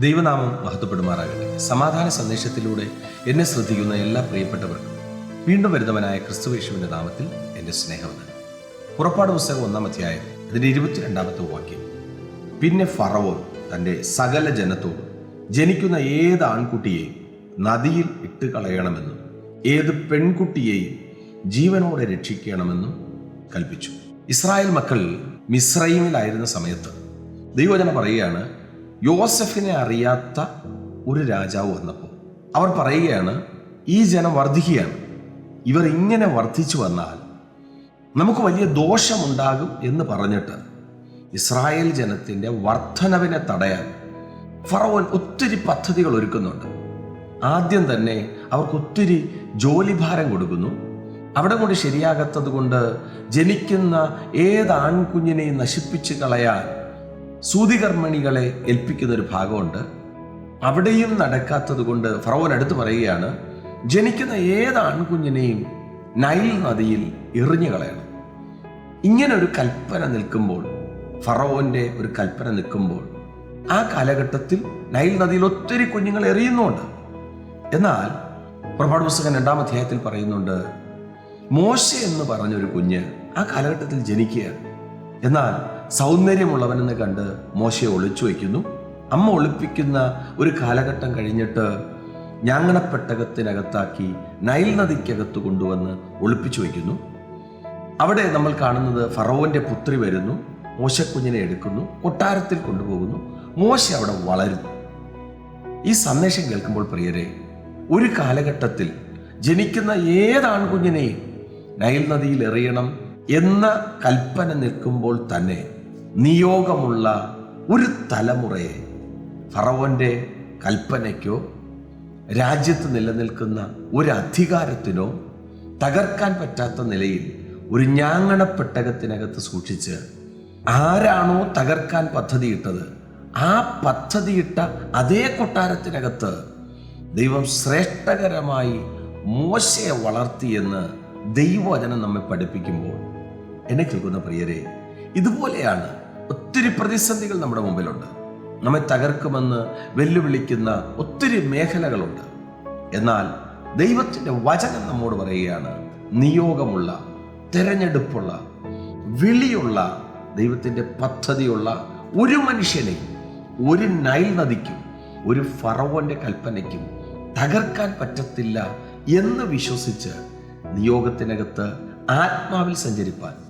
ദൈവനാമം മഹത്വപ്പെടുമാറാകട്ടെ. സമാധാന സന്ദേശത്തിലൂടെ എന്നെ ശ്രദ്ധിക്കുന്ന എല്ലാ പ്രിയപ്പെട്ടവർക്കും വീണ്ടും വരുന്നവനായ ക്രിസ്തുവേശുവിന്റെ നാമത്തിൽ എന്റെ സ്നേഹവന്ദനം. പുറപ്പാട് പുസ്തകം ഒന്നാം അധ്യായം അതിന്റെ ഇരുപത്തിരണ്ടാമത്തെ വാക്യം. പിന്നെ ഫറവോൻ തന്റെ സകല ജനത്തോടും ജനിക്കുന്ന ഏത് ആൺകുട്ടിയെയും നദിയിൽ ഇട്ട് കളയണമെന്നും ഏത് പെൺകുട്ടിയെയും ജീവനോടെ രക്ഷിക്കണമെന്നും കൽപ്പിച്ചു. ഇസ്രായേൽ മക്കൾ മിസ്രൈമിലായിരുന്ന സമയത്ത് ദൈവജന പറയുകയാണ് യോസഫിനെ അറിയാത്ത ഒരു രാജാവ് വന്നപ്പോൾ അവർ പറയുകയാണ് ഈ ജനം വർദ്ധിക്കുകയാണ് ഇവർ ഇങ്ങനെ വർദ്ധിച്ചു വന്നാൽ നമുക്ക് വലിയ ദോഷമുണ്ടാകും എന്ന് പറഞ്ഞിട്ട് ഇസ്രായേൽ ജനത്തിന്റെ വർധനവിനെ തടയാൻ ഫറവോൻ ഒത്തിരി പദ്ധതികൾ ഒരുക്കുന്നുണ്ട്. ആദ്യം തന്നെ അവർക്ക് ഒത്തിരി ജോലിഭാരം കൊടുക്കുന്നു. അവിടെ കൂടി ശരിയാകാത്തത് കൊണ്ട് ജനിക്കുന്ന ഏത് ആൺകുഞ്ഞിനെയും നശിപ്പിച്ച് കളയാൻ സൂതികർമ്മണികളെ ഏൽപ്പിക്കുന്ന ഒരു ഭാഗമുണ്ട്. അവിടെയും നടക്കാത്തത് കൊണ്ട് ഫറവോൻ അടുത്ത് പറയുകയാണ് ജനിക്കുന്ന ഏത് ആൺകുഞ്ഞിനെയും നൈൽ നദിയിൽ എറിഞ്ഞു കളയണം. ഇങ്ങനെ ഒരു കൽപ്പന നിൽക്കുമ്പോൾ ഫറവോന്റെ ഒരു കൽപ്പന നിൽക്കുമ്പോൾ ആ കാലഘട്ടത്തിൽ നൈൽ നദിയിൽ ഒത്തിരി കുഞ്ഞുങ്ങൾ എറിയുന്നുണ്ട്. എന്നാൽ പുറപ്പാട് പുസ്തകം രണ്ടാം അധ്യായത്തിൽ പറയുന്നുണ്ട് മോശ എന്ന് പറഞ്ഞൊരു കുഞ്ഞ് ആ കാലഘട്ടത്തിൽ ജനിക്കുകയാണ്. എന്നാൽ സൗന്ദര്യമുള്ളവനെന്ന് കണ്ട് മോശയെ ഒളിച്ചു വയ്ക്കുന്നു. അമ്മ ഒളിപ്പിക്കുന്ന ഒരു കാലഘട്ടം കഴിഞ്ഞിട്ട് ഞാങ്ങണപ്പെട്ടകത്തിനകത്താക്കി നൈൽ നദിക്കകത്ത് കൊണ്ടുവന്ന് ഒളിപ്പിച്ചു വയ്ക്കുന്നു. അവിടെ നമ്മൾ കാണുന്നത് ഫറോവിന്റെ പുത്രി വരുന്നു. മോശക്കുഞ്ഞിനെ എടുക്കുന്നു. കൊട്ടാരത്തിൽ കൊണ്ടുപോകുന്നു. മോശ അവിടെ വളരുന്നു. ഈ സന്ദേശം കേൾക്കുമ്പോൾ പ്രിയരെ ഒരു കാലഘട്ടത്തിൽ ജനിക്കുന്ന ഏത് ആൺകുഞ്ഞിനെയും നൈൽ നദിയിൽ എറിയണം എന്ന കൽപ്പന നിൽക്കുമ്പോൾ തന്നെ നിയോഗമുള്ള ഒരു തലമുറയെ ഫറവോന്റെ കൽപ്പനയ്ക്കോ രാജ്യത്ത് നിലനിൽക്കുന്ന ഒരു അധികാരത്തിനോ തകർക്കാൻ പറ്റാത്ത നിലയിൽ ഒരു ഞാങ്ങണപ്പെട്ടകത്തിനകത്ത് സൂക്ഷിച്ച് ആരാണോ തകർക്കാൻ പദ്ധതിയിട്ടത് ആ പദ്ധതിയിട്ട അതേ കൊട്ടാരത്തിനകത്ത് ദൈവം ശ്രേഷ്ഠകരമായി മോശയെ വളർത്തിയെന്ന് ദൈവവചനം നമ്മെ പഠിപ്പിക്കുമ്പോൾ എന്നെ കേൾക്കുന്ന പ്രിയരെ ഇതുപോലെയാണ് ഒത്തിരി പ്രതിസന്ധികൾ നമ്മുടെ മുമ്പിലുണ്ട്. നമ്മെ തകർക്കുമെന്ന് വെല്ലുവിളിക്കുന്ന ഒത്തിരി മേഖലകളുണ്ട്. എന്നാൽ ദൈവത്തിന്റെ വചനം നമ്മോട് പറയുകയാണ് നിയോഗമുള്ള തെരഞ്ഞെടുപ്പുള്ള വിളിയുള്ള ദൈവത്തിന്റെ പദ്ധതിയുള്ള ഒരു മനുഷ്യനെയും ഒരു നൈൽ നദിക്കും ഒരു ഫറവോന്റെ കൽപ്പനയ്ക്കും തകർക്കാൻ പറ്റത്തില്ല എന്ന് വിശ്വസിച്ച് നിയോഗത്തിനകത്ത് ആത്മാവിൽ സഞ്ചരിപ്പാൻ